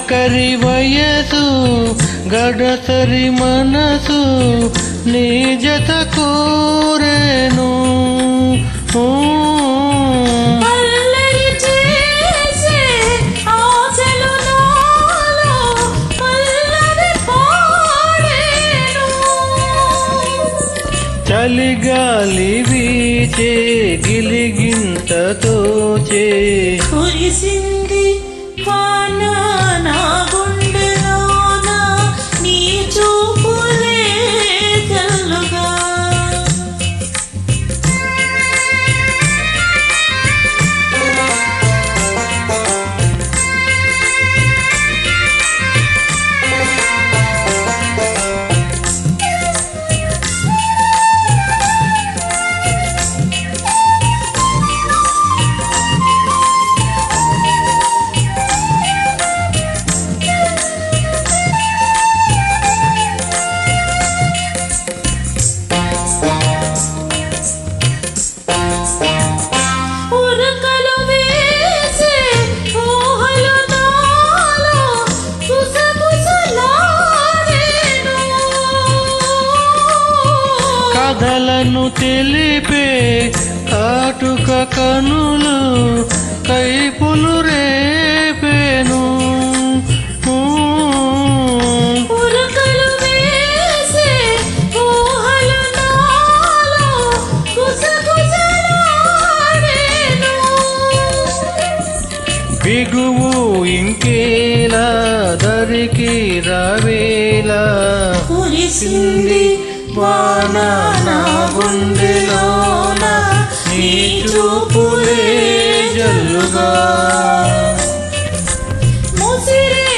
పలకరి వయసు గడసరి మనసు నీ జత కోరేను చలిగాలి వీచే గిలిగింతతో చే కురిసింది వాన నా కథలను తెలిపే కాటుక కనులు కైపులు రేపేను. బిగువు ఇంకేలా దరికి రావేలా. కురిసింది నీ చూపులే జల్లుగా ముసిరే